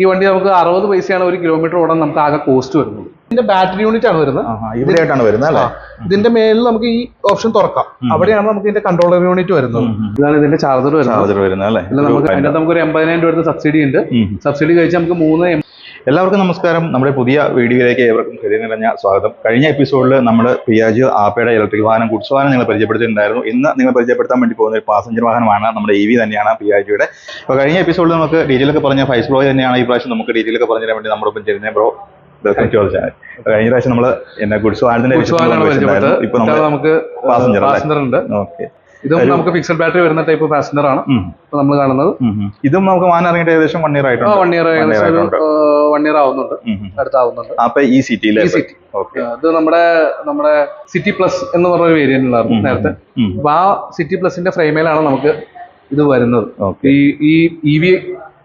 ഈ വണ്ടി നമുക്ക് അറുപത് പൈസയാണ് ഒരു കിലോമീറ്റർ ഓടാൻ നമുക്ക് ആകെ കോസ്റ്റ് വരുന്നത്. ഇതിന്റെ ബാറ്ററി യൂണിറ്റ് ആണ് വരുന്നത്. ഇവിടെയായിട്ടാണ് വരുന്നത് അല്ലേ? ഇതിന്റെ മേലിൽ നമുക്ക് ഈ ഓപ്ഷൻ തുറക്കാം. അവിടെയാണ് നമുക്ക് ഇതിന്റെ കൺട്രോളർ യൂണിറ്റ് വരുന്നത്. ഇതാണ് ഇതിന്റെ ചാർജർ വരുന്നത്. ചാർജർ വരുന്നത് അല്ലേ? നമുക്ക് അതിനകത്ത് നമുക്ക് ഒരു എൺപതിനായിരം രൂപ സബ്സിഡി ഉണ്ട്. സബ്സിഡി കഴിച്ച് നമുക്ക് മൂന്ന് എല്ലാവർക്കും നമസ്കാരം. നമ്മുടെ പുതിയ വീഡിയോയിലേക്ക് ഏവർക്കും ഹൃദയം നിറഞ്ഞ സ്വാഗതം. കഴിഞ്ഞ എപ്പിസോഡിൽ നമ്മൾ പിയാജ് ആപ്പയുടെ ഇലക്ട്രിക് വാഹനം ഗുഡ്സ് വാഹനം നിങ്ങൾ പരിചയപ്പെടുത്തിയിട്ടുണ്ടായിരുന്നു. ഇന്ന് നിങ്ങൾ പരിചയപ്പെടുത്താൻ വേണ്ടി പോകുന്ന ഒരു പാസഞ്ചർ വാഹനമാണ് നമ്മുടെ ഇ വി തന്നെയാണ് പിയാജിയുടെ. അപ്പോൾ കഴിഞ്ഞ എപ്പിസോഡിൽ നമുക്ക് ഡീറ്റെയിൽ ഒക്കെ പറഞ്ഞ ഫൈസ് ബ്രോ തന്നെയാണ്. ഈ പ്രാവശ്യം നമുക്ക് ഡീറ്റെയിൽ ഒക്കെ പറഞ്ഞു തരാൻ വേണ്ടി നമ്മുടെ ഒപ്പം ചേരുന്നത് ബ്രോ കഴിഞ്ഞ പ്രാവശ്യം നമ്മൾ എന്നാ ഗുഡ്സ് വാഹനത്തിന്റെ ഇപ്പൊ നമുക്ക് പാസഞ്ചർ ഉണ്ട്. ഓക്കെ ഇതും നമുക്ക് ഫിക്സഡ് ബാറ്ററി വരുന്ന ടൈപ്പ് പാസഞ്ചർ ആണ്. നമ്മൾ കാണുന്നത്. ഇതും നമുക്ക് വാഹനം ഇറങ്ങിയിട്ട് ഏകദേശം വൺ ഇയർ ആയിട്ടുണ്ട്? വൺ ഇയർ ആയിട്ടുണ്ട്. വൺ ഇയർ ആവുന്നുണ്ട്. അടുത്താവുന്നുണ്ട്. അപ്പൊ ഈ സിറ്റിയിലെ ഈ സിറ്റി ഇത് നമ്മുടെ നമ്മുടെ സിറ്റി പ്ലസ് എന്ന് പറഞ്ഞ ഒരു വേരിയന്റ് ഉണ്ടായിരുന്നു നേരത്തെ. അപ്പൊ ആ സിറ്റി പ്ലസിന്റെ ഫ്രെയിമിലാണ് നമുക്ക് ഇത് വരുന്നത്. ഈ ഈ ഇ വി വരുന്നതല്ലേ okay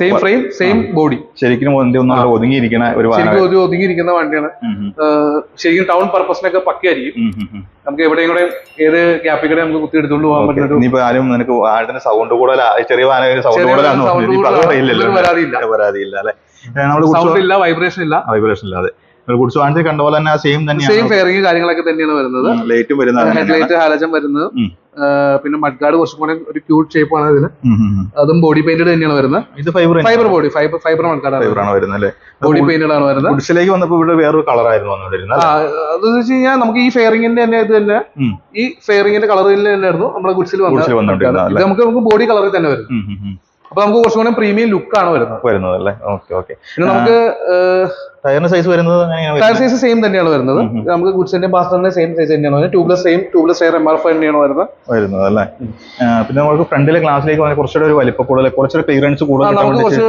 same frame same body ശരിക്കും വണ്ടി ഒതുങ്ങിയിരിക്കുന്ന ഒരു ശരിക്കും ഒരു ഒതുങ്ങിയിരിക്കുന്ന വണ്ടിയാണ്. ശരിക്കും ടൗൺ പർപ്പസിനൊക്കെ പക്കയായിരിക്കും. നമുക്ക് എവിടെയും കൂടെ ഏത് ഗ്യാപ്പിൽ കൂടെ നമുക്ക് കുത്തി എടുത്തുകൊണ്ട് പോകാൻ ഇനിയിപ്പോ ആരും നിനക്ക് ആഴത്തിന് സൗണ്ട് കൂടുതലാ ചെറിയ സൗണ്ട് കൂടുതലാണ്. പരാതിയില്ല. പരാതിയില്ല അല്ലെ? സൗണ്ട് ഇല്ല വൈബ്രേഷൻ ഇല്ല. വൈബ്രേഷൻ ഇല്ലാതെ ഗുഡ്സ് വാഹനത്തിൽ കണ്ട പോലെ തന്നെ സെയിം സെയിം തന്നെയാണ് ഫെയറിങ് കാര്യങ്ങളൊക്കെ തന്നെയാണ് വരുന്നത്. ലൈറ്റും വരുന്നത് ഹെഡ്ലൈറ്റ് ഹാലജൻ വരുന്നത്. പിന്നെ മഡ്ഗാർഡ് കുറച്ചും കൂടെ ഒരു ക്യൂട്ട് ഷേപ്പ് ആണ് ഇതിന്. അതും ബോഡി പെയിന്റഡ് തന്നെയാണ് വരുന്നത്. ഇത് fibre fibre body fibre fibre mudguard fibre ആണ് വരുന്നത് അല്ലേ? ബോഡി പെയിന്റഡ് ആണ് വരുന്നത്. ഗുഡ്സിലേക്ക് വന്നപ്പോ ഇവിടെ വേറൊരു കളറായിരുന്നു വന്നുകൊണ്ടിരുന്നത് അത് അതെന്ന് വെച്ച് കഴിഞ്ഞാൽ നമുക്ക് ഈ ഫെയറിംഗിന്റെ തന്നെ ഇത് തന്നെ ഈ ഫെയറിംഗിന്റെ കളറിൽ തന്നെയായിരുന്നു നമ്മുടെ ഗുഡ്സിൽ വന്നത് നമുക്ക് നമുക്ക് ബോഡി കളറിൽ തന്നെ വരും. അപ്പൊ നമുക്ക് കുറച്ചും കൂടെ പ്രീമിയം ലുക്ക് ആണ് വരുന്നത്. വരുന്നത് അല്ലേ? ഓക്കെ ഓക്കെ പിന്നെ നമുക്ക് ടയറിന് സൈസ് വരുന്നത് ടയർ സൈസ് സെയിം തന്നെയാണ് വരുന്നത്. നമുക്ക് ഗുഡ്സിന്റെ ബാസ്റ്ററിന്റെ സെയിം സൈസ് തന്നെയാണ് വരുന്നത്. Tubeless same tubeless tyre M R five തന്നെയാണ് വരുന്നത്. വരുന്നത് അല്ലേ? പിന്നെ നമുക്ക് ഫ്രണ്ടിലെ ക്ലാസ്സിലേക്ക് വന്നാൽ കുറച്ചുകൂടെ ഒരു വലിപ്പം കൂടുതൽ കുറച്ചൊരു ക്ലിയറൻസ് കൂടുതൽ നമുക്ക് കുറച്ച്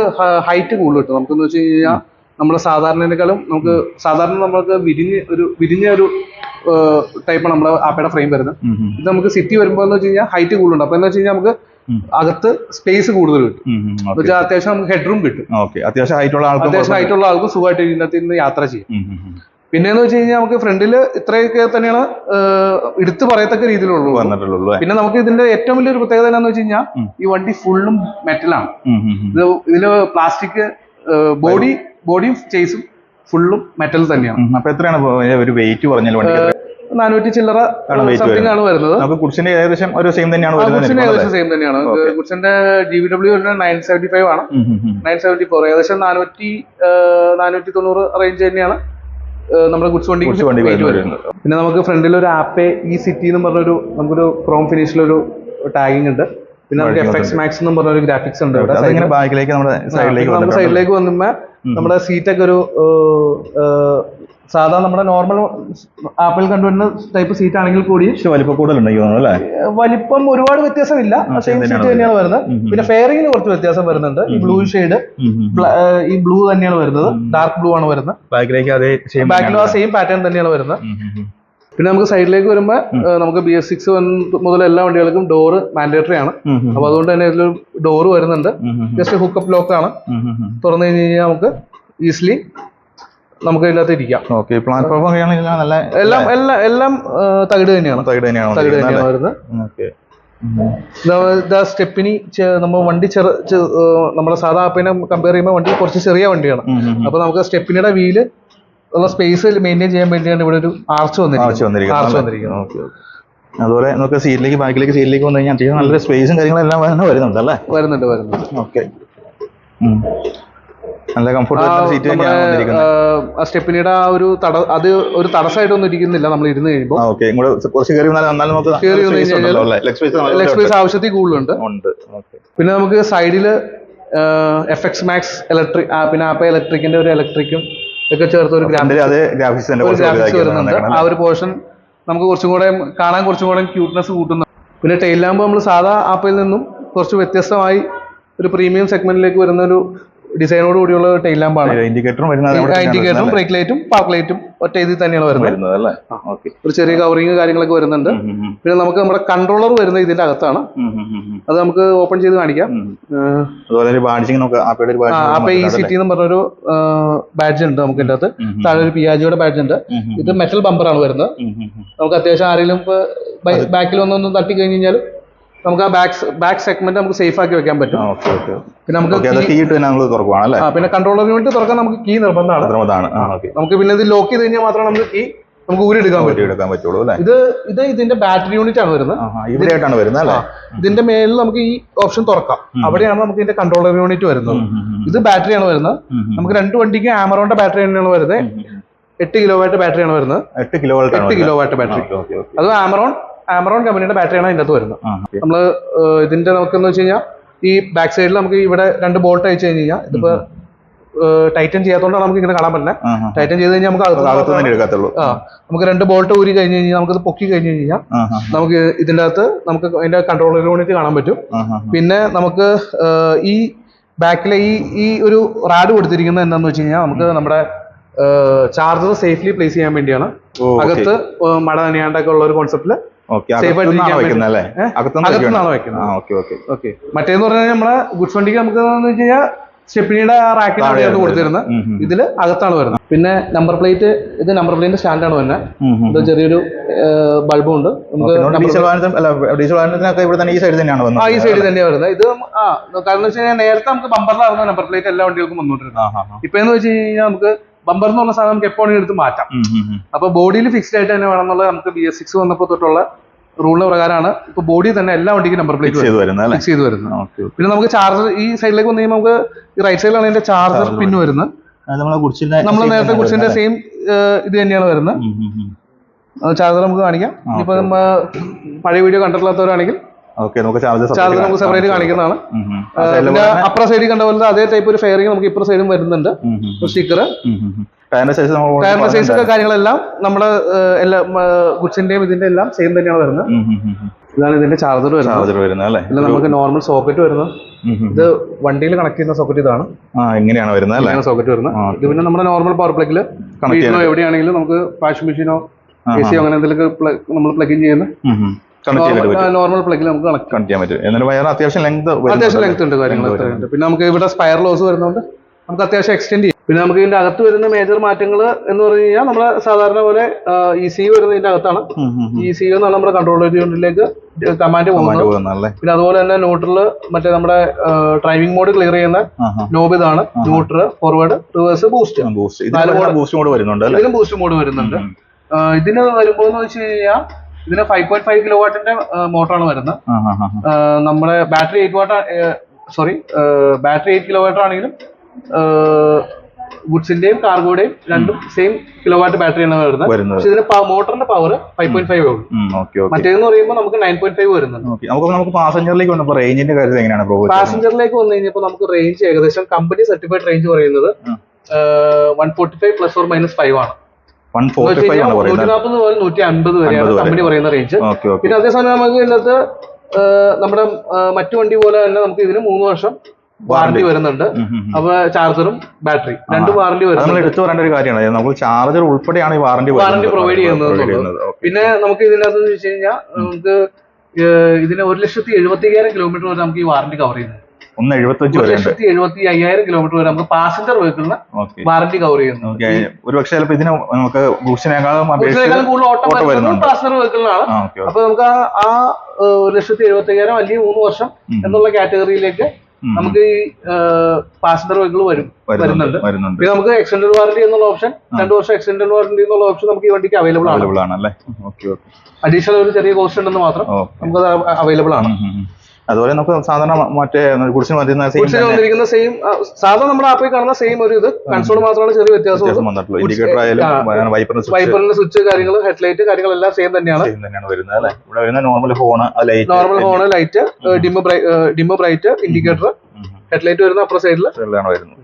ഹൈറ്റ് കൂടുതൽ കിട്ടും. നമുക്കെന്ന് വെച്ച് കഴിഞ്ഞാൽ നമ്മുടെ സാധാരണേക്കാളും നമുക്ക് സാധാരണ നമ്മൾക്ക് വിരിഞ്ഞ് ഒരു വിരിഞ്ഞ ഒരു ടൈപ്പാണ് നമ്മുടെ ആപ്പയുടെ ഫ്രെയിം വരുന്നത്. ഇത് നമുക്ക് സിറ്റി വരുമ്പോൾ എന്ന് വെച്ച് കഴിഞ്ഞാൽ ഹൈറ്റ് കൂടുതലുണ്ട്. അപ്പൊ എന്ന് വെച്ച് കഴിഞ്ഞാൽ നമുക്ക്. അകത്ത് സ്പേസ് കൂടുതൽ കിട്ടും. ഉം, ഉം, വെച്ചാൽ അത്യാവശ്യം നമുക്ക് ഹെഡ് റൂം കിട്ടും അത്യാവശ്യം ഹൈറ്റുള്ള ആൾക്കും അത്യാവശ്യം ഹൈറ്റുള്ള ആൾക്കും സുഖമായിട്ട് ഇതിനകത്ത് ഇന്ന് യാത്ര ചെയ്യും. പിന്നെന്ന് വെച്ച് കഴിഞ്ഞാൽ നമുക്ക് ഫ്രണ്ടിൽ ഇത്രയൊക്കെ തന്നെയാണ് എടുത്തു പറയത്തക്ക രീതിയിലുള്ളൂ. വന്നിട്ടുള്ളൂ പിന്നെ നമുക്ക് ഇതിന്റെ ഏറ്റവും വലിയൊരു പ്രത്യേകത എന്താണെന്ന് വെച്ച് കഴിഞ്ഞാൽ ഈ വണ്ടി ഫുള്ളും മെറ്റലാണ്. ഇത് ഇതിൽ പ്ലാസ്റ്റിക് ബോഡി ബോഡിയും ചേസും ഫുള്ളും മെറ്റൽ തന്നെയാണ്. അപ്പൊ എത്രയാണ് ഒരു വെയിറ്റ് പറഞ്ഞാൽ വണ്ടി നാനൂറ്റി ചില്ലറ സംതിങ് ആണ് വരുന്നത്. നമുക്ക് കുർസിന്റെ ഏകദേശം ഒരു സെയിം തന്നെയാണ് കുഡ്സിന്റെ ഏകദേശം സെയിം തന്നെയാണ്. കുഡ്സിന്റെ G B W nine seventy five ആണ്. നയൻ സെവന്റി ഫോർ ഏകദേശം നാനൂറ്റി നാനൂറ്റി തൊണ്ണൂറ് റേഞ്ച് തന്നെയാണ് നമ്മുടെ ഗുഡ്സ് വണ്ടി ഗുഡ്സ് വണ്ടി വരുന്നത്. പിന്നെ നമുക്ക് ഫ്രണ്ടിൽ ഒരു ആപ്പേ ഈ സിറ്റി എന്ന് പറഞ്ഞൊരു നമുക്കൊരു ക്രോം ഫിനിഷിലൊരു ടാഗിങ് ഉണ്ട്. പിന്നെ നമുക്ക് എഫ് എക്സ് മാക്സ് എന്ന് പറഞ്ഞൊരു ഗ്രാഫിക്സ് ഉണ്ട് ഇവിടെ. സൈഡിലേക്ക് വന്നുമ്പോൾ നമ്മുടെ സീറ്റൊക്കെ ഒരു ഏഹ്, ഏഹ്, സാധാ നമ്മുടെ നോർമൽ ആപ്പിൾ കണ്ടുവരുന്ന ടൈപ്പ് സീറ്റ് ആണെങ്കിൽ കൂടി വലിപ്പം കൂടുതലുണ്ട് അല്ലേ? ഏഹ്, വലിപ്പം ഒരുപാട് വ്യത്യാസമില്ല. സെയിം സീറ്റ് തന്നെയാണ് വരുന്നത്. പിന്നെ ഫെയറിങ്ങിന് കുറച്ച് വ്യത്യാസം വരുന്നുണ്ട്. ഈ ബ്ലൂ ഷെയ്ഡ്. ഈ ബ്ലൂ തന്നെയാണ് വരുന്നത്. ഡാർക്ക് ബ്ലൂ ആണ് വരുന്നത്. ബാക്കിലേക്ക് അതേ ബാക്കിലും ആ സെയിം പാറ്റേൺ തന്നെയാണ് വരുന്നത്. പിന്നെ നമുക്ക് സൈഡിലേക്ക് വരുമ്പോൾ നമുക്ക് ബി എസ് സിക്സ് മുതൽ എല്ലാ വണ്ടികൾക്കും ഡോറ് മാൻഡേറ്ററി ആണ്. അപ്പൊ അതുകൊണ്ട് തന്നെ ഇതിലൊരു ഡോറ് വരുന്നുണ്ട്. ജസ്റ്റ് ഹുക്കപ്പ് ലോക്ക് ആണ്. തുറന്നു കഴിഞ്ഞ് കഴിഞ്ഞാൽ നമുക്ക് ഈസിലി നമുക്ക് ഇതിനകത്ത് ഇരിക്കാം. ഓക്കെ പ്ലാറ്റ്ഫോം ആണെങ്കിൽ നല്ല എല്ലാം എല്ലാം എല്ലാം തകിട് തന്നെയാണ്. തകിട് തന്നെയാണ്. തകിട് തന്നെയാണ് വരുന്നത്. സ്റ്റെപ്പിനി നമ്മൾ വണ്ടി ചെറു നമ്മുടെ സാധാ ആപ്പിനെ കമ്പയർ ചെയ്യുമ്പോൾ വണ്ടി കുറച്ച് ചെറിയ വണ്ടിയാണ്. അപ്പൊ നമുക്ക് സ്റ്റെപ്പിനിയുടെ വീൽ ഉള്ള സ്പേസ് മെയിന്റെയിൻ ചെയ്യാൻ വേണ്ടിയാണ് ഇവിടെ ഒരു ആർച്ച് വന്നിരിക്കുന്നത്. ആർച്ച് വന്നിരിക്കുന്നത്. അതുപോലെ നമുക്ക് സീറ്റിലേക്ക് ബാക്കിലേക്ക് സീറ്റിലേക്ക് വന്നു കഴിഞ്ഞാൽ അത്യാവശ്യം നല്ലൊരു സ്പേസും കാര്യങ്ങളെല്ലാം തന്നെ വരുന്നുണ്ട് അല്ലേ? വരുന്നുണ്ട് വരുന്നുണ്ട്. ഓക്കെ. നല്ല കംഫർട്ടബിൾ സീറ്റ് തന്നെയാണ് സ്റ്റെപ്പിനിയുടെ ആ ഒരു തട അത് ഒരു തടസ്സമായിട്ടൊന്നും ഇരിക്കുന്നില്ല നമ്മൾ ഇരുന്ന് കഴിയുമ്പോൾ. ഓക്കെ. ഇങ്ങോട്ട് കുറച്ച് കയറി വന്നാൽ നമുക്ക് കയറി ലെഗ് സ്പേസ് ആവശ്യത്തിൽ കൂടുതലുണ്ട്. ഉണ്ട്. പിന്നെ നമുക്ക് സൈഡിൽ എഫ് എക്സ് മാക്സ് ഇലക്ട്രിക് പിന്നെ ആപ്പ ഇലക്ട്രിക്കിന്റെ ഒരു ഇലക്ട്രിക്കും ഒക്കെ ചേർത്ത് ഒരു ഗ്രാഫിക്സ് വരുന്നുണ്ട്. ആ ഒരു പോർഷൻ നമുക്ക് കുറച്ചും കൂടെ കാണാൻ കുറച്ചും കൂടെ ക്യൂട്ട്നെസ് കൂട്ടുന്നു. പിന്നെ ടെയിൽ ലാമ്പ് നമ്മൾ സാധാ ആപ്പിൽ നിന്നും കുറച്ച് വ്യത്യസ്തമായി ഒരു പ്രീമിയം സെഗ്മെന്റിലേക്ക് വരുന്ന ഒരു ഡിസൈനോട് കൂടിയുള്ള ടൈൽ ലാമ്പാണ് ഇൻഡിക്കേറ്ററും ഇൻഡിക്കേറ്ററും ബ്രേക്ക് ലൈറ്റും പാർക്ക് ലൈറ്റും ഒറ്റ ഇതിൽ തന്നെയാണ് വരുന്നത്. അല്ലേ? ഒരു ചെറിയ കവറിങ് കാര്യങ്ങളൊക്കെ വരുന്നുണ്ട്. പിന്നെ നമുക്ക് നമ്മുടെ കൺട്രോളർ വരുന്ന ഇതിന്റെ അകത്താണ്. അത് നമുക്ക് ഓപ്പൺ ചെയ്ത് കാണിക്കാം. ഏഹ് അതുപോലെ ഒരു ബാഡ്ജിങ് നമുക്ക് ആ, അപ്പൊ ഈ സിറ്റി എന്ന് പറഞ്ഞൊരു ബാഡ്ജ് ഉണ്ട് നമുക്ക് ഇതിന്റെ അകത്ത് താഴെ ഒരു പിയാജിയുടെ ബാഡ്ജ് ഉണ്ട്. ഇത് മെറ്റൽ ബമ്പർ ആണ് വരുന്നത്. നമുക്ക് അത്യാവശ്യം ആരെങ്കിലും ബാക്കിൽ ഒന്നൊന്നും തട്ടി കഴിഞ്ഞു കഴിഞ്ഞാൽ നമുക്ക് ആ ബാക്ക് ബാക്ക് സെഗ്മെന്റ് നമുക്ക് സേഫ് ആക്കി വെക്കാൻ പറ്റും. ഓക്കെ ഓക്കെ പിന്നെ നമുക്ക് കീ ഇട്ട് നമ്മൾ തുറക്കുവാണ് അല്ലേ? ആ, പിന്നെ കൺട്രോളർ യൂണിറ്റ് തുറക്കാൻ നമുക്ക് കീ നിർബന്ധമാണ്. നിർബന്ധമാണ്. നമുക്ക് പിന്നെ ഇത് ലോക്ക് ചെയ്ത് കഴിഞ്ഞാൽ മാത്രമേ നമുക്ക് കീ നമുക്ക് ഊരി എടുക്കാൻ പറ്റും. എടുക്കാൻ പറ്റുള്ളൂ അല്ലേ? ഇത് ഇത് ഇതിന്റെ ബാറ്ററി യൂണിറ്റ് ആണ് വരുന്നത്. ഇവിടെ ആയിട്ടാണ് വരുന്നത് അല്ലേ? ഇതിന്റെ മേലിൽ നമുക്ക് ഈ ഓപ്ഷൻ തുറക്കാം. അവിടെയാണ് നമുക്ക് ഇതിന്റെ കൺട്രോളർ യൂണിറ്റ് വരുന്നത്. ഇത് ബാറ്ററി ആണ് ഇത് ബാറ്ററിയാണ് വരുന്നത്. നമുക്ക് രണ്ട് വണ്ടിക്ക് ആമറോണിന്റെ ബാറ്ററി തന്നെയാണ് വരുന്നത്. എട്ട് കിലോ വാട്ട് ബാറ്ററിയാണ് വരുന്നത്. എട്ട് കിലോ എട്ട് കിലോ വാട്ട് ബാറ്ററി അത് ആമറോൺ ആമറോൺ കമ്പനിയുടെ ബാറ്ററിയാണ് അതിന്റെ അകത്ത് വരുന്നത്. നമ്മൾ ഇതിന്റെ നമുക്കെന്ന് വെച്ച് കഴിഞ്ഞാൽ ഈ ബാക്ക് സൈഡിൽ നമുക്ക് ഇവിടെ രണ്ട് ബോൾട്ട് അയച്ചു കഴിഞ്ഞ് കഴിഞ്ഞാൽ ഇതിപ്പോ ടൈറ്റൻ ചെയ്യാത്തതുകൊണ്ടാണ് നമുക്ക് ഇങ്ങനെ കാണാൻ പറ്റുന്നത് ടൈറ്റൻ ചെയ്ത് കഴിഞ്ഞാൽ നമുക്ക് എടുക്കത്തുള്ളൂ. നമുക്ക് രണ്ട് ബോൾട്ട് ഊരി കഴിഞ്ഞ് കഴിഞ്ഞാൽ നമുക്ക് പൊക്കി കഴിഞ്ഞ് കഴിഞ്ഞാൽ നമുക്ക് ഇതിന്റെ അകത്ത് നമുക്ക് അതിന്റെ കൺട്രോളർ യൂണിറ്റ് കാണാൻ പറ്റും. പിന്നെ നമുക്ക് ഈ ബാക്കിലെ ഈ ഈ ഒരു റാഡ് കൊടുത്തിരിക്കുന്നത് എന്താണെന്ന് വെച്ച് കഴിഞ്ഞാൽ നമുക്ക് നമ്മുടെ ചാർജർ സേഫ്ലി പ്ലേസ് ചെയ്യാൻ വേണ്ടിയാണ്. അകത്ത് മഴ നനയാണ്ടൊക്കെ ഉള്ള ഒരു കോൺസെപ്റ്റിൽ മറ്റേന്ന് പറഞ്ഞാൽ നമ്മളെ ഗുഡ്സ് വണ്ടിക്ക് നമുക്ക് വെച്ച് കഴിഞ്ഞാൽ സ്റ്റെപ്പിനിയുടെ റാക്കിനാണ് കൊടുത്തിരുന്നത്. ഇതിൽ അകത്താണ് വരുന്നത്. പിന്നെ നമ്പർ പ്ലേറ്റ് ഇത് നമ്പർ പ്ലേറ്റിന്റെ സ്റ്റാൻഡാണ് വരുന്നത്. ഇത് ചെറിയൊരു ബൾബും ഉണ്ട് ഈ സൈഡിൽ തന്നെയാണ് വരുന്നത്? ഇത് ആ കാരണം വെച്ച് കഴിഞ്ഞാൽ നേരത്തെ നമുക്ക് ബമ്പറിലായിരുന്നു നമ്പർ പ്ലേറ്റ് എല്ലാ വണ്ടികൾക്കും വന്നോണ്ടിരുന്നത് ആഹാ, ആഹാ. ഇപ്പൊ എന്ന് വെച്ച് കഴിഞ്ഞാൽ നമുക്ക് ബമ്പർ എന്ന് പറഞ്ഞ സാധനം നമുക്ക് എപ്പോഴും എടുത്ത് മാറ്റാം. അപ്പൊ ബോഡിയിൽ ഫിക്സ്ഡ് ആയിട്ട് തന്നെ വേണം എന്നുള്ളത് നമുക്ക് ബി എസ് സിക്സ് വന്നപ്പോൾ തൊട്ടുള്ള റൂളിന് പ്രകാരമാണ് ഇപ്പൊ ബോഡി തന്നെ എല്ലാ വണ്ടിക്കും നമ്പർ പ്ലേറ്റ് ചെയ്ത് വരുന്നത്. അല്ലേ? ഫിക്സ് ചെയ്ത് വരുന്നത്. പിന്നെ നമുക്ക് ചാർജർ ഈ സൈഡിലേക്ക് വന്നു കഴിയുമ്പോൾ നമുക്ക് ഈ റൈറ്റ് സൈഡിലാണ് ഇതിന്റെ ചാർജർ പിൻ വരുന്നത്. നമ്മൾ നേരത്തെ കുറിച്ചിന്റെ സെയിം ഇത് തന്നെയാണ് വരുന്നത്. ചാർജർ നമുക്ക് കാണിക്കാം. ഇപ്പൊ പഴയ വീഡിയോ കണ്ടിട്ടില്ലാത്തവരാണെങ്കിൽ ഓക്കെ നമുക്ക് ചാർജ് ചാർജർ നമുക്ക് സെപ്പറേറ്റ് കാണിക്കുന്നതാണ്. ആ, പിന്നെ അപ്പുറ സൈഡിൽ കണ്ട അതേ ടൈപ്പ് ഒരു ഫെയറിംഗ് നമുക്ക് ഇപ്പുറ സൈഡും വരുന്നുണ്ട്. സ്റ്റിക്കർ ടയറിന്റെ സൈസ് ടയറിന്റെ സൈസ് ഒക്കെ കാര്യങ്ങളെല്ലാം നമ്മുടെ എല്ലാ ഗുഡ്സിന്റെയും ഇതിന്റെ എല്ലാം സെയിം തന്നെയാണ് വരുന്നത്. ഇതാണ് ഇതിന്റെ ചാർജർ ചാർജർ വരുന്നത് അല്ലേ? നമുക്ക് നോർമൽ സോക്കറ്റ് വരുന്നത്. ഇത് വണ്ടിയിൽ കണക്ട് ചെയ്യുന്ന സോക്കറ്റ് ഇതാണ്. ആ ഇങ്ങനെയാണ് വരുന്നത് അല്ലേ? സോക്കറ്റ് വരുന്നത്. ഇത് പിന്നെ നമ്മുടെ നോർമൽ പവർ പ്ലഗിൽ കണക്ട് വീട്ടിലോ എവിടെയാണെങ്കിലും നമുക്ക് വാഷിംഗ് മെഷീനോ എ സിയോ അങ്ങനെ എന്തെങ്കിലും നമ്മൾ പ്ലഗ് ഇൻ ചെയ്യുന്ന കണക്ട് ചെയ്യാൻ പറ്റും നോർമൽ പ്ലഗിൽ നമുക്ക് കണക്ട് ചെയ്യാൻ പറ്റും. എന്നിട്ട് വയർ അത്യാവശ്യം ലെങ്ത് അത്യാവശ്യം ലെങ്ത് ഉണ്ട് കാര്യങ്ങൾ പിന്നെ നമുക്ക് ഇവിടെ സ്പയർ ലോസ് വരുന്നതുകൊണ്ട് നമുക്ക് അത്യാവശ്യം എക്സ്റ്റെൻഡ് ചെയ്യും. പിന്നെ നമുക്ക് ഇതിന്റെ അകത്ത് വരുന്ന മേജർ മാറ്റങ്ങൾ എന്ന് പറഞ്ഞു കഴിഞ്ഞാൽ നമ്മളെ സാധാരണ പോലെ ഇ സി വരുന്നത് ഇതിന്റെ അകത്താണ്. ഇ സി എന്നാണ് നമ്മുടെ കൺട്രോൾ യൂണിറ്റിലേക്ക് കമാൻഡ് പോകുന്നത്. പിന്നെ അതുപോലെ തന്നെ ന്യൂട്രൽ മറ്റേ നമ്മുടെ ഡ്രൈവിംഗ് മോഡ് ക്ലിയർ ചെയ്യുന്ന നോബ് ഇതാണ്. Neutral forward reverse boost boost boost കൂടെ വരുന്നുണ്ട് ഇതിനും ബൂസ്റ്റ് മോഡ് വരുന്നുണ്ട്. ഇതിന് വരുമ്പോൾ എന്ന് വെച്ച് കഴിഞ്ഞാൽ ഇതിന് ഫൈവ് പോയിന്റ് ഫൈവ് കിലോ വാട്ടിന്റെ മോട്ടറാണ് വരുന്നത്. നമ്മുടെ battery eight watt sorry battery eight kilowatt ആണെങ്കിലും ഗുഡ്സിന്റെയും കാർഗോയുടെയും രണ്ടും സെയിം കിലോ വാട്ട് ബാറ്ററിയാണ് വരുന്നത്. വരുന്നത്. പക്ഷെ ഇതിന് മോട്ടറിന്റെ പവർ ഫൈവ് പോയിന്റ് ഫൈവ് ഉള്ളൂ. ഓക്കെ പറയുമ്പോൾ നമുക്ക് നയൻ പോയിന്റ് ഫൈവ് വരുന്നുണ്ട്. നമുക്ക് പാസഞ്ചറിലേക്ക് വന്നപ്പോൾ റേഞ്ചിന്റെ കാര്യം എങ്ങനെയാണ് പാസഞ്ചറിലേക്ക് വന്നു കഴിഞ്ഞപ്പോൾ നമുക്ക് റേഞ്ച് ഏകദേശം കമ്പനി സർട്ടിഫൈഡ് റേഞ്ച് പറയുന്നത്. One forty five plus or minus five ആണ്. വൺ ഫോർട്ടി ഫൈവ് ആണ് നൂറ്റി പറയുന്നത്. നാൽപ്പത് മുതൽ നൂറ്റി അൻപത് വരെയാണ് 50 വരെ. കമ്പനി പറയുന്ന റേഞ്ച് പിന്നെ അതേസമയം നമുക്ക് ഇതിനകത്ത് നമ്മുടെ മറ്റു വണ്ടി പോലെ തന്നെ നമുക്ക് ഇതിന് മൂന്ന് വർഷം വാറണ്ടി വരുന്നുണ്ട്. അപ്പൊ ചാർജറും ബാറ്ററി രണ്ട് വാറണ്ടി നമ്മൾ വരുന്നുണ്ട്. എടുത്തു പറയേണ്ട ഒരു കാര്യമാണ്. നമുക്ക് ചാർജർ ഉൾപ്പെടെയാണ് ഈ വാറണ്ടി വാറണ്ടി പ്രൊവൈഡ് ചെയ്യുന്നത് പിന്നെ നമുക്ക് ഇതിനകത്ത് വെച്ച് കഴിഞ്ഞാൽ നമുക്ക് ഇതിന് ഒരു ലക്ഷത്തി എഴുപത്തി അയ്യായിരം കിലോമീറ്റർ വരെ നമുക്ക് ഈ വാറണ്ടി കവർ ചെയ്യുന്നത് ഒന്ന് എഴുപത്തഞ്ച് വരെ ലക്ഷത്തി എഴുപത്തി അയ്യായിരം കിലോമീറ്റർ വരെ നമുക്ക് പാസഞ്ചർ വെഹിക്കിളിന് വാറന്റി വാറണ്ടി കവർ ചെയ്യുന്നു ഒരു പക്ഷേ ചിലപ്പോൾ ഇതിന് നമുക്ക് ബൂസ്റ്റിനേക്കാളും ഓട്ടോ കൂടുതൽ ഓട്ടം വരുന്നത്. പാസഞ്ചർ വെഹിക്കിളിനാണ് അപ്പൊ നമുക്ക് ആ ഒരു ലക്ഷത്തി എഴുപത്തി അയ്യായിരം അല്ലെങ്കിൽ മൂന്ന് വർഷം എന്നുള്ള കാറ്റഗറിയിലേക്ക് നമുക്ക് ഈ പാസഞ്ചർ വെഹിക്കിൾ വരും വരുന്നുണ്ട്. പിന്നെ നമുക്ക് എക്സ്റ്റൻഡഡ് വാറണ്ടി എന്നുള്ള ഓപ്ഷൻ രണ്ടു വർഷം എക്സ്റ്റൻഡഡ് വാറണ്ടി എന്നുള്ള ഓപ്ഷൻ നമുക്ക് ഈ വണ്ടിക്ക് അവൈലബിൾ ആണ്. Available okay okay. അഡീഷണൽ ഒരു ചെറിയ കോസ്റ്റ് ഉണ്ടെന്ന് മാത്രം നമുക്ക് അവൈലബിൾ ആണ്. അതുപോലെ നമുക്ക് സാധാരണ മറ്റേ കുടിശ്ശിന് വന്നിരുന്ന സെയിം സെയിം സാധാരണ നമ്മുടെ ആപ്പിൽ കാണുന്ന സെയിം ഒരു ഇത്. കൺസോൾ മാത്രമാണ് ചെറിയ വ്യത്യാസം വന്നിട്ടുള്ളൂ. ഇൻഡിക്കേറ്റർ ആയാലും വൈപ്പറിന്റെ സ്വിച്ച് കാര്യങ്ങൾ ഹെഡ്ലൈറ്റ് കാര്യങ്ങളെല്ലാം സെയിം തന്നെയാണ്. സെയിം തന്നെയാണ് വരുന്നത് അല്ലേ? ഇവിടെ വരുന്ന normal horn light normal horn light dim dim bright indicator headlight വരുന്ന അപ്പുറ സൈഡിൽ ആണ് വരുന്നത്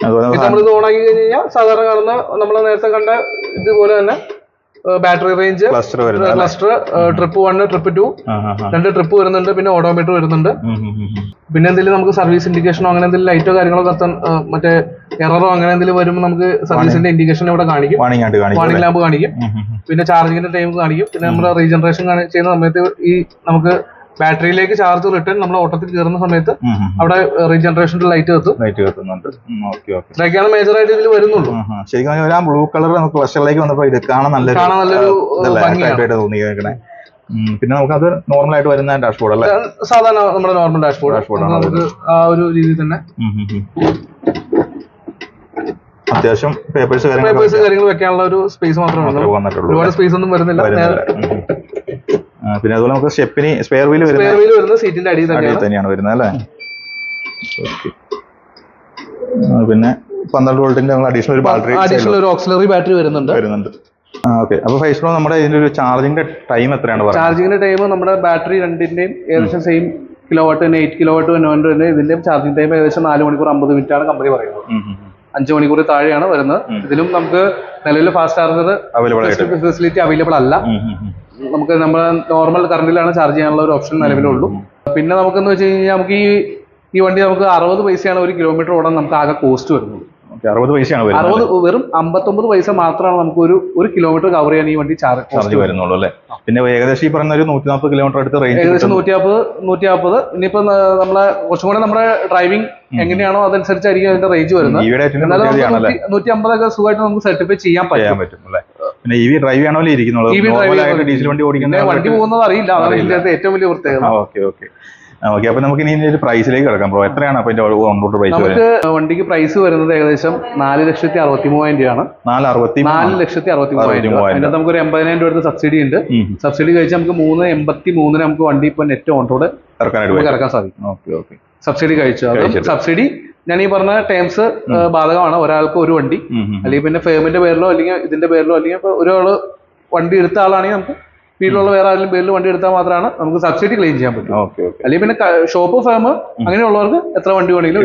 അതുപോലെ നമ്മൾ ഇത് ഓൺ ആക്കി കഴിഞ്ഞാൽ സാധാരണ കാണുന്ന നമ്മൾ നേരത്തെ കണ്ട ഇതുപോലെ തന്നെ battery range cluster trip one trip two. രണ്ട് ട്രിപ്പ് വരുന്നുണ്ട് പിന്നെ ഓഡോമീറ്റർ വരുന്നുണ്ട്. പിന്നെ എന്തെങ്കിലും നമുക്ക് സർവീസ് ഇൻഡിക്കേഷനോ അങ്ങനെ എന്തെങ്കിലും ലൈറ്റോ കാര്യങ്ങളോ കത്താൻ മറ്റേ എററോ അങ്ങനെ എന്തെങ്കിലും വരുമ്പോൾ നമുക്ക് സർവീസിന്റെ ഇൻഡിക്കേഷൻ ഇവിടെ കാണിക്കും. വാണിംഗ് ലാമ്പ് കാണിക്കും. പിന്നെ ചാർജിങ്ങിന്റെ ടൈം കാണിക്കും. പിന്നെ നമ്മുടെ റീജനറേഷൻ ചെയ്യുന്ന സമയത്ത് ഈ നമുക്ക് ബാറ്ററിയിലേക്ക് ചാർജ് റിട്ടേൺ നമ്മൾ ഓട്ടത്തിൽ കയറുന്ന സമയത്ത്. അവിടെ റീജനറേഷൻ ലൈറ്റ് കത്തും. ലൈറ്റ് കത്തുന്നുണ്ട്. ഓക്കെ ഓക്കെ ഇതൊക്കെയാണ് മേജർ ആയിട്ട് ഇതിൽ വരുന്നുള്ളൂ. ശരിക്കും ആ ബ്ലൂ കളർ നമുക്ക് ക്ലസ്റ്ററിലേക്ക് വന്നപ്പോൾ ഇത് കാണാൻ നല്ലൊരു കാണാൻ നല്ലൊരു ആയിട്ട് തോന്നി കേൾക്കണേ പിന്നെ നമുക്ക് അത് നോർമൽ ആയിട്ട് വരുന്ന ഡാഷ്ബോർഡ് അല്ലേ? സാധാരണ നമ്മുടെ നോർമൽ ഡാഷ്ബോർഡ് ഡാഷ്ബോർഡ് ആണ് നമുക്ക് ആ ഒരു രീതിയിൽ തന്നെ. അത്യാവശ്യം പേപ്പേഴ്സ് പേപ്പേഴ്സ് കാര്യങ്ങൾ വെക്കാനുള്ള ഒരു സ്പേസ് മാത്രമേ വന്നിട്ടുള്ളൂ. ഒരുപാട് സ്പേസ് ഒന്നും വരുന്നില്ല. പിന്നെ അതുപോലെ നമുക്ക് സ്റ്റെപ്പിന് സ്പെയർ വീൽ വരുന്ന സീറ്റിന്റെ അടിയിൽ തന്നെയാണ്. വരുന്നത് അല്ലേ? ഓക്കെ പിന്നെ പന്ത്രണ്ട് വോൾട്ടിന്റെ അഡീഷണൽ ഒരു ബാറ്ററി അഡീഷണൽ ഒരു ഓക്സിലറി ബാറ്ററി വരുന്നുണ്ട്. വരുന്നുണ്ട്. ഓക്കെ അപ്പൊ ഫൈസ് പ്രോ നമ്മുടെ ഇതിന്റെ ഒരു ചാർജിന്റെ ടൈം എത്രയാണ് ചാർജിന്റെ ചാർജിങ്ങിന്റെ ടൈം നമ്മുടെ ബാറ്ററി രണ്ടിന്റെയും ഏകദേശം സെയിം കിലോ വാട്ട് തന്നെ എയ്റ്റ് കിലോ വാട്ട് തന്നെ തന്നെ ഇതിന്റെ ചാർജിങ് ടൈം ഏകദേശം നാല് മണിക്കൂർ അമ്പത് മിനിറ്റ് ആണ് കമ്പനി പറയുന്നത്. അഞ്ച് മണിക്കൂർ താഴെയാണ് വരുന്നത്. ഇതിലും നമുക്ക് നിലവിൽ ഫാസ്റ്റ് ചാർജർ ഫെസിലിറ്റി അവൈലബിൾ അല്ല. നമുക്ക് നമ്മൾ നോർമൽ കറണ്ടിലാണ് ചാർജ് ചെയ്യാനുള്ള ഒരു ഓപ്ഷൻ നിലവിലുള്ളൂ. പിന്നെ നമുക്കെന്ന് വെച്ച് കഴിഞ്ഞാൽ നമുക്ക് ഈ ഈ വണ്ടി നമുക്ക് അറുപത് പൈസയാണ് ഒരു കിലോമീറ്റർ ഓടാൻ നമുക്ക് ആകെ കോസ്റ്റ് വരുന്നത്. അറുപത് പൈസയാണ് അറുപത് വെറും അമ്പത്തൊമ്പത് പൈസ മാത്രമാണ് നമുക്ക് ഒരു ഒരു കിലോമീറ്റർ കവർ ചെയ്യാൻ ഈ വണ്ടി ചാർജ് വരുന്നുള്ളൂ അല്ലേ? പിന്നെ ഏകദേശം ഈ പറഞ്ഞ ഒരു നൂറ്റി നാൽപ്പത് കിലോമീറ്റർ അടുത്ത് റേഞ്ച് ഏകദേശം നൂറ്റി നാൽപ്പത് നൂറ്റി നാൽപ്പത് ഇനിയിപ്പോ നമ്മളെ കുറച്ചും കൂടെ നമ്മുടെ ഡ്രൈവിംഗ് എങ്ങനെയാണോ അതനുസരിച്ചായിരിക്കും അതിന്റെ റേഞ്ച് വരുന്നത്. നൂറ്റി അമ്പതൊക്കെ സുഖമായിട്ട് നമുക്ക് സർട്ടിഫൈ ചെയ്യാൻ പറ്റും. പറ്റും അല്ലേ? പിന്നെ ഇ വി ഡ്രൈവ് ചെയ്യണമല്ലോ ഇരിക്കുന്നുള്ളൂ. ഡീസൽ വണ്ടി ഓടിക്കുന്ന വണ്ടി പോകുന്നത് അറിയില്ല. അതാണ് ഏറ്റവും വലിയ പ്രത്യേകത. Okay okay. ഓക്കെ. അപ്പൊ നമുക്ക് ഇനി ഒരു പ്രൈസിലേക്ക് കിടക്കാം ബ്രോ എത്രയാണ് അപ്പൊ ഓൺ റോഡ് പ്രൈസ് നമുക്ക് വണ്ടിക്ക് പ്രൈസ് വരുന്നത് ഏകദേശം നാല് ലക്ഷത്തി അറുപത്തി മൂവായിരം രൂപയാണ്. നാല് അറുപത്തി നാല് ലക്ഷത്തി അറുപത്തി മൂവായിരം രൂപ. അതിന്റെ നമുക്ക് ഒരു എൺപതിനായിരം രൂപ അടുത്ത് സബ്സിഡി ഉണ്ട്. സബ്സിഡി കഴിച്ച് നമുക്ക് മൂന്ന് എൺപത്തി മൂന്നിന് നമുക്ക് വണ്ടി ഇപ്പൊ നെറ്റ് ഓൺ റോഡ് ഇറക്കാൻ സാധിക്കും. Okay okay. സബ്സിഡി കഴിച്ചു. സബ്സിഡി ഞാൻ ഈ പറഞ്ഞ ടേംസ് ബാധകമാണ്. ഒരാൾക്ക് ഒരു വണ്ടി അല്ലെങ്കിൽ പിന്നെ ഫേമിന്റെ പേരിലോ അല്ലെങ്കിൽ ഇതിന്റെ പേരിലോ അല്ലെങ്കിൽ ഇപ്പൊ ഒരാൾ വണ്ടി എടുത്ത ആളാണെങ്കിൽ നമുക്ക് വീട്ടിലുള്ള വേറെ ആരെങ്കിലും പേരിൽ വണ്ടി എടുത്താൽ മാത്രമാണ് നമുക്ക് സബ്സിഡി ക്ലെയിം ചെയ്യാൻ പറ്റും. അല്ലെങ്കിൽ പിന്നെ ഷോപ്പ് ഫേം അങ്ങനെയുള്ളവർക്ക് എത്ര വണ്ടി വേണമെങ്കിലും.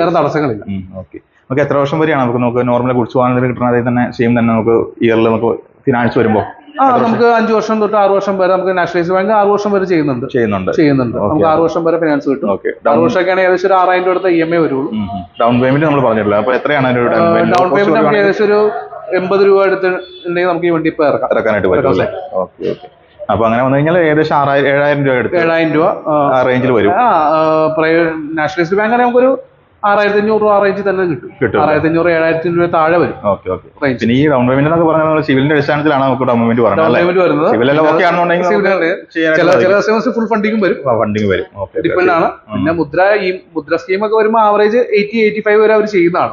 വേറെ തടസ്സങ്ങളില്ല. ഓക്കെ. നമുക്ക് എത്ര വർഷം വരെയാണ് നമുക്ക് നമുക്ക് നോർമലി ഗുഡ്സ് വാഹനത്തിന് കിട്ടുന്ന അതേ തന്നെ സെയിം തന്നെ നമുക്ക് ഇയറിൽ നമുക്ക് ഫിനാൻസ് വരുമ്പോൾ ആ നമുക്ക് അഞ്ചു വർഷം തൊട്ട് ആറ് വർഷം വരെ നമുക്ക് നാഷണലൈസ് ബാങ്ക് ആറ് വർഷം വരെ ചെയ്യുന്നുണ്ട്. ചെയ്യുന്നുണ്ട്. ചെയ്യുന്നുണ്ട്. നമുക്ക് ആറ് വർഷം വരെ ഫിനാൻസ് കിട്ടും. ഓക്കെ ആറ് വർഷമൊക്കെ ആണെങ്കിൽ ഏകദേശം ഒരു ആറായിരം രൂപ അടുത്ത ഇ എം ഐ വരുള്ളൂ. ഡൗൺ പേയ്മെന്റ് നമ്മൾ പറഞ്ഞിട്ടില്ല. അപ്പൊ എത്രയാണ് ഡൗൺ പേയ്മെന്റ് നമുക്ക് ഏകദേശം ഒരു എൺപത് രൂപ എടുത്ത് ഉണ്ടെങ്കിൽ നമുക്ക് ഈ വണ്ടി ഇപ്പൊ ഇറക്കാം. ഇറക്കാനായിട്ട് പറ്റും ഓക്കെ ഓക്കെ അപ്പൊ അങ്ങനെ വന്നു കഴിഞ്ഞാൽ ഏകദേശം ആറായിരം ഏഴായിരം രൂപ എടുത്ത് ഏഴായിരം രൂപ റേഞ്ചിൽ വരും. നാഷണലിസ്റ്റ് ബാങ്ക് ആണെങ്കിൽ നമുക്കൊരു ആറായിരത്തി അഞ്ഞൂറ് രൂപ റേഞ്ചിൽ തന്നെ കിട്ടും. കിട്ടും ആറായിരത്തി അഞ്ഞൂറ് ഏഴായിരത്തി രൂപ താഴെ വരും. Okay okay. റേഞ്ച് പിന്നെ ഈ ഡൗൺ പേയ്മെന്റ് എന്നൊക്കെ പറഞ്ഞാൽ നമ്മൾ സിവിലിന്റെ അടിസ്ഥാനത്തിലാണ് നമുക്ക് ഡൗൺ പേയ്മെന്റ് പറഞ്ഞത് ഡൗൺ പേയ്മെന്റ് വരുന്നത്. സിവിൽ എല്ലാം ഓക്കെ ആണെന്നുണ്ടെങ്കിൽ Civil ആണ്. ചില ചില കസ്റ്റമേഴ്സ് ഫുൾ ഫണ്ടിങ്ങും വരും. ഫണ്ടിങ് വരും. ഓക്കെ ഡിപ്പെൻഡ് ആണ്. പിന്നെ മുദ്ര ഈ മുദ്ര സ്കീം ഒക്കെ വരുമ്പോൾ ആവറേജ് എയ്റ്റി എയ്റ്റി ഫൈവ് വരെ അവർ ചെയ്യുന്നതാണ്.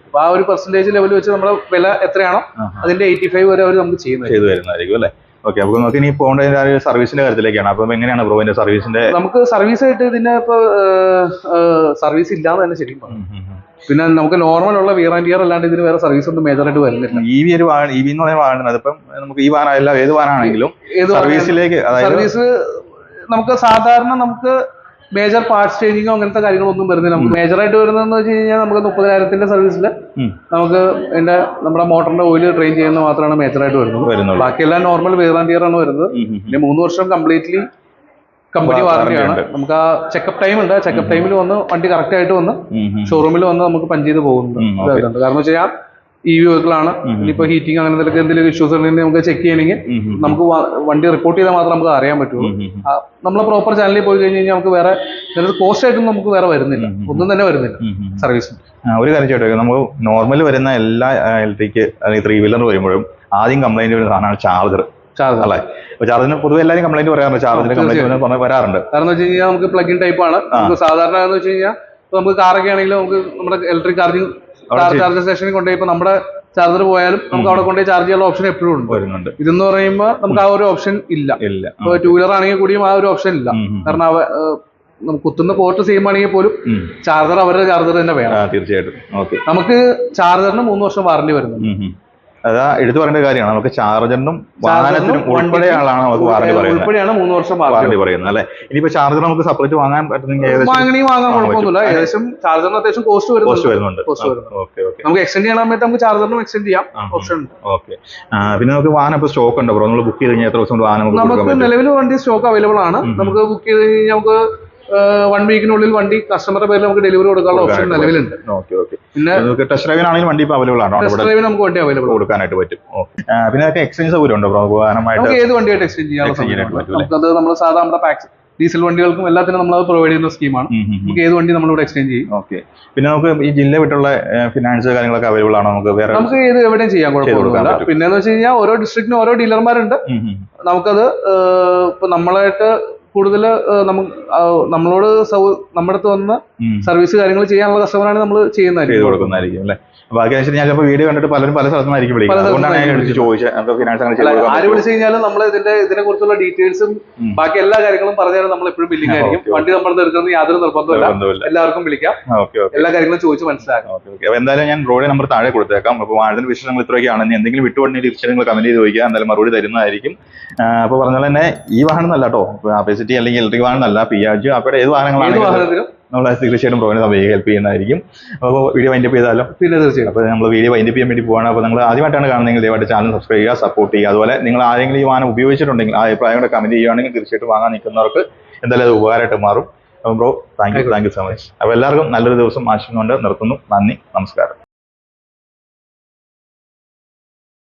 അപ്പൊ ആ ഒരു പെർസെന്റേജ് ലെവൽ വെച്ച് നമ്മുടെ വില എത്രയാണോ അതിന്റെ എയ്റ്റി ഫൈവ് വരെ അവർ നമുക്ക് ചെയ്യുന്നത് ചെയ്തു വരുന്നതായിരിക്കും അല്ലേ? ഓക്കെ അപ്പൊ നമുക്ക് ഇനി പോകേണ്ട ഒരു സർവീസിന്റെ കാര്യത്തിലേക്കാണ്. അപ്പൊ എങ്ങനെയാണ് ബ്രോ ഇതിന്റെ സർവീസിന്റെ നമുക്ക് സർവീസ് ആയിട്ട് ഇതിന്റെ ഇപ്പൊ സർവീസ് ഇല്ലാന്ന് തന്നെ ശരിക്കും പിന്നെ നമുക്ക് നോർമൽ ഉള്ള വിയർ ആൻഡ് ഇയർ അല്ലാണ്ട് ഇതിന് വേറെ സർവീസ് ഒന്നും മേജർ ആയിട്ട് വരുന്നില്ല. ഇ വി ഒരു വാഹനം ഇ വി എന്ന് പറയുന്ന വാഹനം അതിപ്പം നമുക്ക് ഈ വാഹനം അല്ല ഏത് വാഹനമാണെങ്കിലും സർവീസിലേക്ക് സർവീസ് നമുക്ക് സാധാരണ നമുക്ക് മേജർ പാർട്സ് ചേഞ്ചിങ്ങോ അങ്ങനത്തെ കാര്യങ്ങളൊന്നും വരുന്നില്ല. നമുക്ക് മേജർ ആയിട്ട് വരുന്നതെന്ന് വെച്ച് കഴിഞ്ഞാൽ നമുക്ക് മുപ്പതിനായിരത്തിന്റെ സർവീസിൽ നമുക്ക് എന്റെ നമ്മുടെ മോട്ടറിന്റെ ഓയിൽ ട്രെയിൻ ചെയ്യുന്നത് മാത്രമാണ് മേജർ ആയിട്ട് വരുന്നത്. ബാക്കിയെല്ലാം നോർമൽ വേർ ആൻഡ് ഇയർ ആണ് വരുന്നത്. പിന്നെ മൂന്ന് വർഷം കംപ്ലീറ്റ്ലി കമ്പനി വാറണ്ടിയാണ് നമുക്ക് ആ ചെക്കപ്പ് ടൈം ഉണ്ട്. ചെക്കപ്പ് ടൈമിൽ വന്ന് വണ്ടി കറക്റ്റ് ആയിട്ട് വന്ന്. ഷോറൂമിൽ വന്ന് നമുക്ക് പഞ്ച് ചെയ്ത് പോകുന്നുണ്ട്. കാരണം വെച്ച് കഴിഞ്ഞാൽ ഇ വെഹിക്കിളാണ്. ഇനിയിപ്പോ ഹീറ്റിംഗ് അങ്ങനെ എന്തെങ്കിലും എന്തെങ്കിലും ഇഷ്യൂസ് ഉണ്ടെങ്കിൽ നമുക്ക് ചെക്ക് ചെയ്യണമെങ്കിൽ. നമുക്ക് വണ്ടി റിപ്പോർട്ട് ചെയ്താൽ മാത്രം നമുക്ക് അറിയാൻ പറ്റുള്ളൂ. നമ്മളെ പ്രോപ്പർ ചാനലിൽ പോയി കഴിഞ്ഞ് കഴിഞ്ഞാൽ നമുക്ക് വേറെ കോസ്റ്റ് ആയിട്ടും നമുക്ക് വേറെ വരുന്നില്ല. ഒന്നും തന്നെ വരുന്നില്ല. സർവീസ് ഒരു കാര്യം ചോദിച്ചോട്ടെ നമ്മൾ നോർമൽ വരുന്ന എല്ലാ ഇലക്ട്രിക് അല്ലെങ്കിൽ ത്രീ വീലർ വരുമ്പോഴും ആദ്യം കംപ്ലൈന്റ് വരുന്ന സാധനമാണ് ചാർജർ ചാർജ് അല്ലേ? ചാർജിന് പൊതുവെ എല്ലാവരും കംപ്ലൈന്റ് പറയാറുണ്ട്. ചാർജിന് കംപ്ലൈന്റ് വരാറുണ്ട്. കാരണം വെച്ച് കഴിഞ്ഞാൽ നമുക്ക് പ്ലഗ് ഇൻ ടൈപ്പ് ആണ് സാധാരണ എന്ന് വെച്ച് കഴിഞ്ഞാൽ നമുക്ക് കാറൊക്കെ ആണെങ്കിലും നമുക്ക് നമ്മുടെ ഇലക്ട്രിക് ചാർജിങ്. ചാർജർ സ്റ്റേഷനിൽ കൊണ്ടുപോയി. ഇപ്പൊ നമ്മുടെ ചാർജർ പോയാലും നമുക്ക് അവിടെ കൊണ്ടുപോയി ചാർജ് ചെയ്യാനുള്ള ഓപ്ഷൻ എപ്പോഴും ഉണ്ട്. വരുന്നുണ്ട്. ഇതെന്ന് പറയുമ്പോൾ നമുക്ക് ആ ഒരു ഓപ്ഷൻ ഇല്ല. ഇല്ല. ഇപ്പൊ ടൂ വീലർ ആണെങ്കിൽ കൂടിയും ആ ഒരു ഓപ്ഷൻ ഇല്ല. കാരണം അവ നമുക്ക് കുത്തുന്ന പോർട്ട് സെയിം ആണെങ്കിൽ പോലും. ചാർജർ അവരുടെ ചാർജർ തന്നെ വേണം. തീർച്ചയായിട്ടും. ഓക്കെ. നമുക്ക് ചാർജറിന് മൂന്ന് വർഷം വാറണ്ടി വരുന്നുണ്ട്. അതാ എടുത്തു പറയേണ്ട കാര്യമാണ്. നമുക്ക് ചാർജറിനും വാഹനത്തിനും ഉൾപ്പെടെയാണ് നമുക്ക് വാറണ്ടി പറയുന്നത്. ഉൾപ്പെടെയാണ് മൂന്ന് വർഷം വാറണ്ടി പറയുന്നത്. അല്ലെ? ഇനിയിപ്പോ ചാർജർ നമുക്ക് സെപ്പറേറ്റ് വാങ്ങാൻ പറ്റുന്നെങ്കിൽ വാങ്ങണി വാങ്ങാൻ കുഴപ്പമൊന്നുമില്ല. ഏകദേശം ചാർജറിന് അത്യാവശ്യം കോസ്റ്റ് വരുന്നുണ്ട്. കോസ്റ്റ് വരുന്നുണ്ട്. നമുക്ക് എക്സ്റ്റെൻഡ് ചെയ്യാൻ സമയത്ത് നമുക്ക് ചാർജറിനും എക്സ്റ്റെൻഡ് ചെയ്യാം. Option okay. പിന്നെ നമുക്ക് വാഹനം ഇപ്പൊ സ്റ്റോക്ക് ഉണ്ടോ നമ്മൾ ബുക്ക് ചെയ്ത് കഴിഞ്ഞാൽ എത്ര ദിവസം വാഹനം നമുക്ക് നിലവിൽ വണ്ടി സ്റ്റോക്ക് അവൈലബിൾ ആണ്. നമുക്ക് ബുക്ക് ചെയ്ത് കഴിഞ്ഞാൽ നമുക്ക് വൺ വീക്കിനുള്ളിൽ വണ്ടി കസ്റ്റമറുടെ പേരിൽ നമുക്ക് ഡെലിവറി കൊടുക്കാനുള്ള ഓപ്ഷൻ നിലവിലുണ്ട്. പിന്നെ ടെസ്റ്റ് ഡ്രൈവിനാണെങ്കിലും വണ്ടി ഇപ്പൊ അവൈലബിൾ ആണോ. ടെസ്റ്റ് ഡ്രൈവിന് നമുക്ക് വണ്ടി അവൈലബിൾ കൊടുക്കാനായിട്ട് പറ്റും. പിന്നെ എക്സ്ചേഞ്ച് സൗകര്യം ഉണ്ടോ നമുക്ക് ഏത് വണ്ടിയായിട്ട് എക്സ്ചേഞ്ച് ചെയ്യാൻ നമുക്കത് നമ്മൾ സാധാരണ നമ്മുടെ പാക്സ് ഡീസൽ വണ്ടികൾക്കും എല്ലാത്തിനും നമ്മൾ അത് പ്രൊവൈഡ് ചെയ്യുന്ന സ്കീമാണ് നമുക്ക് ഏത് വണ്ടി നമ്മൾ ഇവിടെ എക്സ്ചേഞ്ച് ചെയ്യും? ഓക്കെ. പിന്നെ നമുക്ക് ഈ ജില്ല വിട്ടുള്ള ഫിനാൻസ് കാര്യങ്ങളൊക്കെ അവൈലബിൾ ആണോ? നമുക്ക് വേറെ നമുക്ക് ഏത് എവിടെയും ചെയ്യാൻ കൊടുക്കാം പിന്നെ എന്ന് വെച്ച് കഴിഞ്ഞാൽ ഓരോ ഡിസ്ട്രിക്റ്റിനും ഓരോ ഡീലർമാരുണ്ട്. നമുക്കത് ഇപ്പൊ നമ്മളായിട്ട് കൂടുതൽ നമുക്ക് നമ്മളോട് സൗ നമ്മുടെ അടുത്ത് വന്ന സർവീസ് കാര്യങ്ങൾ ചെയ്യാനുള്ള കസ്റ്റമറാണ് നമ്മൾ ചെയ്യുന്നതായിരിക്കും. കൊടുക്കുന്നതായിരിക്കും ബാക്കി വെച്ചാൽ ഞാൻ ചിലപ്പോൾ വീഡിയോ കണ്ടിട്ട് പലരും പല സ്ഥലത്തുനിന്നായിരിക്കും നിന്നായിരിക്കും വിളിക്കുന്നത്. അതുകൊണ്ടാണ് ഞാൻ ചോദിച്ചത്. ഫിനാൻസ് അങ്ങനെ ചെയ്ത് അല്ല, കൊടുക്കാൻ ആര് വിളിച്ചു കഴിഞ്ഞാലും നമ്മൾ ഇതിന്റെ ഇതിനെ കുറിച്ചുള്ള ഡീറ്റെയിൽസും ബാക്കി എല്ലാ കാര്യങ്ങളും പറഞ്ഞാൽ നമ്മൾ എപ്പോഴും ബില്ലിംഗ് ആയിരിക്കും. വണ്ടി നമ്മൾ എടുക്കുന്നത് യാതൊരു നിർബന്ധമില്ല എല്ലാവർക്കും വിളിക്കാം. എല്ലാ കാര്യങ്ങളും ചോദിച്ച് മനസ്സിലാക്കാം. എന്തായാലും ഞാൻ റോഡ് നമ്പർ താഴെ കൊടുത്തേക്കാം. അപ്പോൾ വാഴത്തിന് വിശേഷങ്ങൾ ഇത്രയൊക്കെയാണ്. ഇനി എന്തെങ്കിലും വിട്ടുപോയി തിരിച്ച് നിങ്ങൾ കമന്റ് ചെയ്ത് ചോദിക്കുക. എന്തായാലും മറുപടി തരുന്നതായിരിക്കും. അപ്പോൾ പറഞ്ഞാൽ തന്നെ ഈ വാഹനം നല്ല കേട്ടോ അപ്പേസിറ്റി അല്ലെങ്കിൽ ഇലക്ട്രിക് വാഹനം അല്ല പിയാജ് അപ്പോൾ ഏത് വാഹനങ്ങളാണെങ്കിലും നമ്മൾ തീർച്ചയായിട്ടും പ്രോഗ്രാം സമയം ഹെൽപ്പ് ചെയ്യുന്നതായിരിക്കും. അപ്പോൾ വീഡിയോ വൈൻഡപ്പ് ചെയ്താലോ? പിന്നെ തീർച്ചയായും അപ്പോൾ നമ്മൾ വീഡിയോ വൈൻഡപ്പ് ചെയ്യാൻ വേണ്ടി പോവാണ്. അപ്പോൾ നിങ്ങൾ ആദ്യമായിട്ടാണ് കാണുന്നതെങ്കിൽ ദയവായിട്ട് ചാനൽ സബ്സ്ക്രൈബ് ചെയ്യുക സപ്പോർട്ട് ചെയ്യുക. അതുപോലെ നിങ്ങൾ ആരെങ്കിലും ഈ വാഹനം ഉപയോഗിച്ചിട്ടുണ്ടെങ്കിൽ ആ അഭിപ്രായം കൂടെ കമന്റ് ചെയ്യുകയാണെങ്കിൽ തീർച്ചയായിട്ടും വാങ്ങാൻ നിൽക്കുന്നവർക്ക് എന്തായാലും അത് ഉപകാരമായിട്ട് മാറും. അപ്പോൾ bro thank you thank you so much അപ്പോൾ എല്ലാവർക്കും നല്ലൊരു ദിവസം ആശംസുകൊണ്ട് നിർത്തുന്നു. നന്ദി നമസ്കാരം.